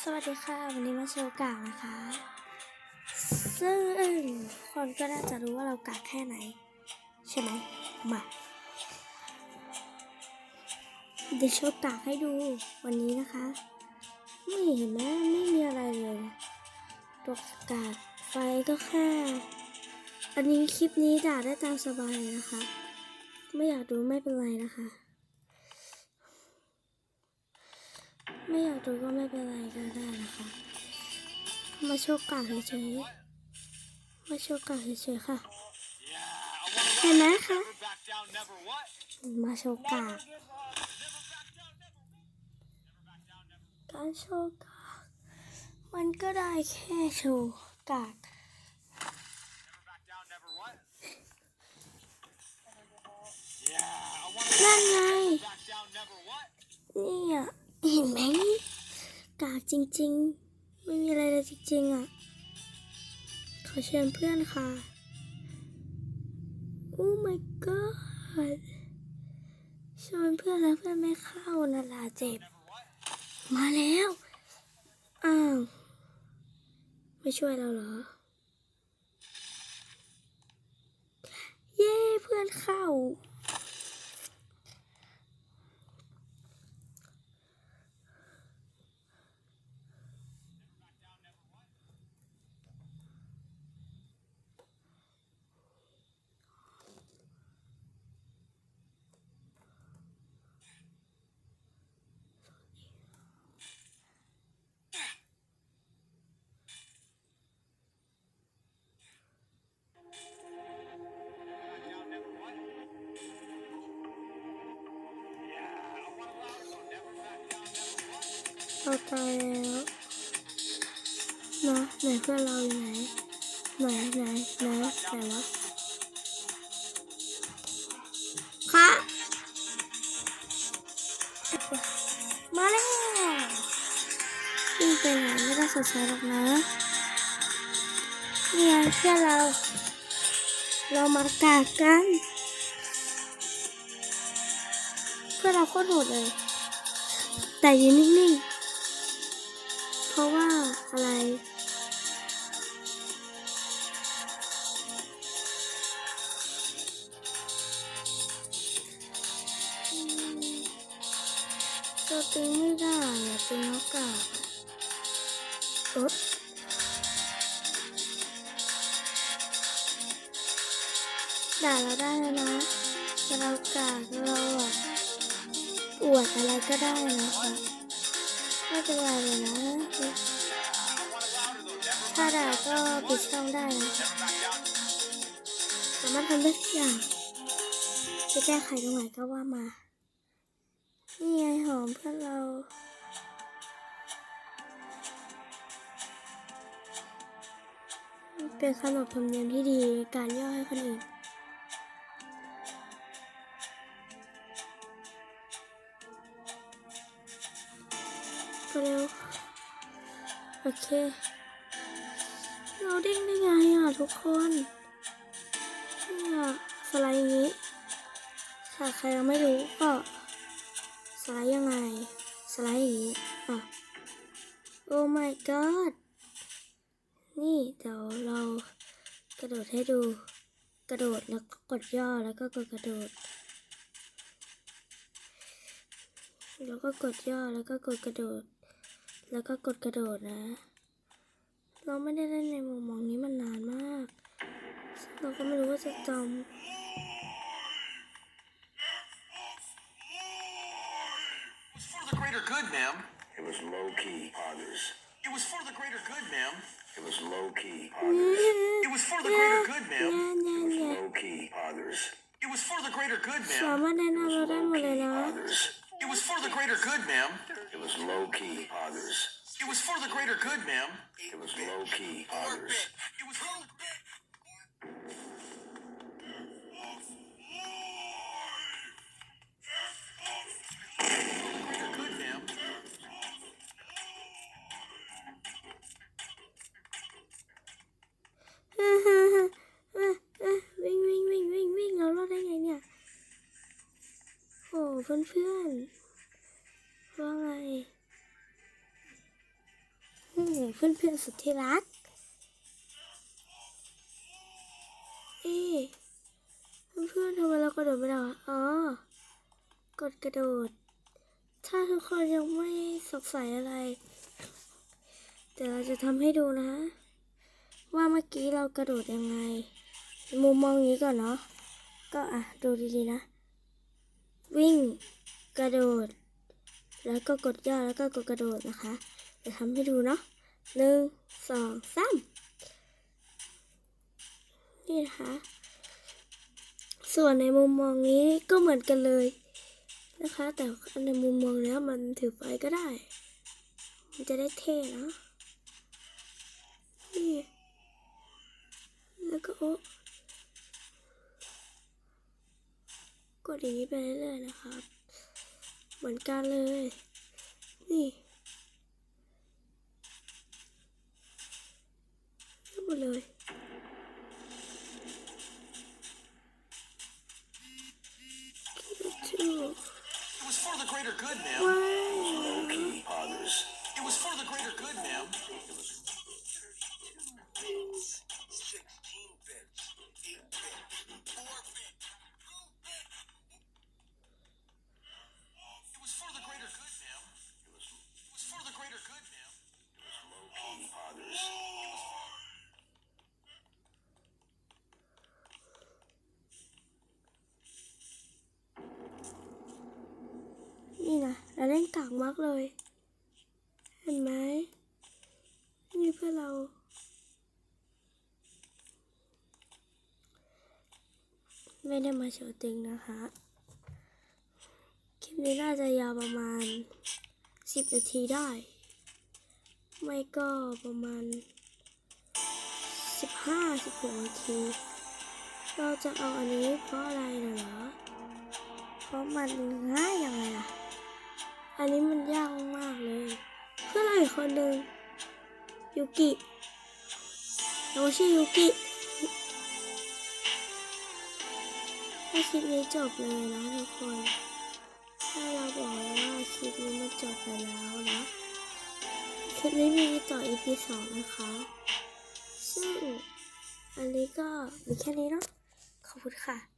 สวัสดีค่ะ วันนี้มาโชว์กากนะคะ ซึ่งคนก็น่าจะรู้ว่าเรากากแค่ไหน ใช่ไหมมาเดี๋ยวโชว์กากให้ดูวันนี้นะคะ ไม่เห็นไหมไม่มีอะไรเลยตัวกากไฟก็แค่ อันนี้คลิปนี้ด่าได้ตามสบายเลยนะคะ ไม่อยากดูไม่เป็นไรนะคะ ไม่อยากดูก็ไม่เป็นไรก็ได้นะคะ มาโชว์กากเฉยๆมาโชว์กากเฉยๆค่ะ เห็นไหมคะ มาโชว์กากการโชว์กากมันก็ได้แค่โชว์กากนั่นไงนี่อะเห็นไหมาจริง ๆ ไม่มีอะไรเลยจริง ๆ อะ ขอเชิญเพื่อนค่ะ โอ้ my god ชวนเพื่อนแล้วเพื่อนไม่เข้าน่ะล่ะเจ็บ มาแล้ว อ้าว ไม่ช่วยเราเหรอ เย้ เพื่อนเข้า เราตายแล้วนะไหนเพื่อนเราอยู่ไหน ไหนไหนไหนไหนวะคะมาแล้ววิ่งไปไหนไม่ได้สนใจหรอกนะเนี่ยเพื่อนเรา เรามากากันเพื่อนเราโคตรโหดเลย แต่ยืนนิ่งๆเพ ราะว่าอะไรตัวตึงไม่ได้อะตึงแล้วกาบโอ๊ะด่าเราได้แล้วนะแต่เรากากเราอะอวดอะไรก็ได้นะคะ ไม่เป็นไรเลยนะถ้าด่าก็ปิดช่องได้นะสามารถทำได้ทุกอย่างจะแก้ไขตรงไหนก็ว่ามา นี่ไงหอมเพื่อนเราเป็นขนบธรรมเนียมที่ดีการย่อให้คนอื่น ก็เร็วโอเค เราเด้งได้ไงอะทุกคนเนี่ยสไลด์อย่างนี้ถ้าใครยังไม่รู้ก็สไลด์ยังไง สไลด์อย่างนี้อะโอ้ my god นี่เดี๋ยวเรากระโดดให้ดู กระโดดแล้วก็กดย่อแล้วก็กดกระโดด แล้วก็กดย่อแล้วก็กดกระโดด แล้วก็กดกระโดดนะ เราไม่ได้เล่นในมุมมองนี้มันนานมากซึ่งเราก็ไม่รู้ว่าจะจ It was for the greater good, ma'am. It was low key, Poggers. It was for the greater good, ma'am. It was low key, ำ Poggers. It was for the greater good, เนี่ย ma'am. เนี่ย It was เนี่ย low key, Poggers. It was for the greater good, ma'am. It was low key, Poggers. It was for the greater good, ma'am. It was low key, Poggers. เพื่อนเพื่อนๆ ว่าไงเพื่อนๆสุดที่รัก เอ๊เพื่อนๆทำไมเรากระโดดไม่ได้วะอ๋อ กดกระโดด ถ้าทุกคนยังไม่สงสัยอะไรเดี๋ยวเราจะทำให้ดูนะ ว่าเมื่อกี้เรากระโดดยังไง มุมมองนี้ก่อนเนาะ ก็อะ ดูดีๆนะ วิ่งกระโดด แล้วก็กดย่อแล้วก็กดกระโดดนะคะเดี๋ยวทำให้ดูเนาะหนึ่งสองสามนี่นะคะ ส่วนในมุมมองนี้ก็เหมือนกันเลยนะคะ แต่ในมุมมองแล้วมันถือไฟก็ได้ มันจะได้เท่นะนี่แล้วก็โอ๊ะ กดอย่างนี้ไปเรื่อยๆนะครับ เหมือนกันเลย นี่ทั้งหมดเลยคิว It was for the greater good, ma'am. ว้าย Low key. Others. It was for the greater good, ma'am. เราเล่นกากมากเลย เห็นไหมนี่เพื่อเรา ไม่ได้มาโชว์ติงนะคะ คลิปนี้น่าจะยาวประมาณ10นาทีได้ ไม่ก็ประมาณ15-16นาที เราจะเอาอันนี้เพราะอะไรนะเหรอ เพราะมันง่ายยังไงล่ะ อันนี้มันยากมากเลย เพื่อนเราอีกคนหนึ่งยูกิเราชื่อยูกิถ้าคลิปนี้จบเลยนะทุกคน ถ้าเราบอกว่าคลิปนี้มันจบไปแล้วนะคลิปนี้มีต่อ EP สองนะคะ ซึ่งอันนี้ก็มีแค่นี้เนาะขอบคุณค่ะ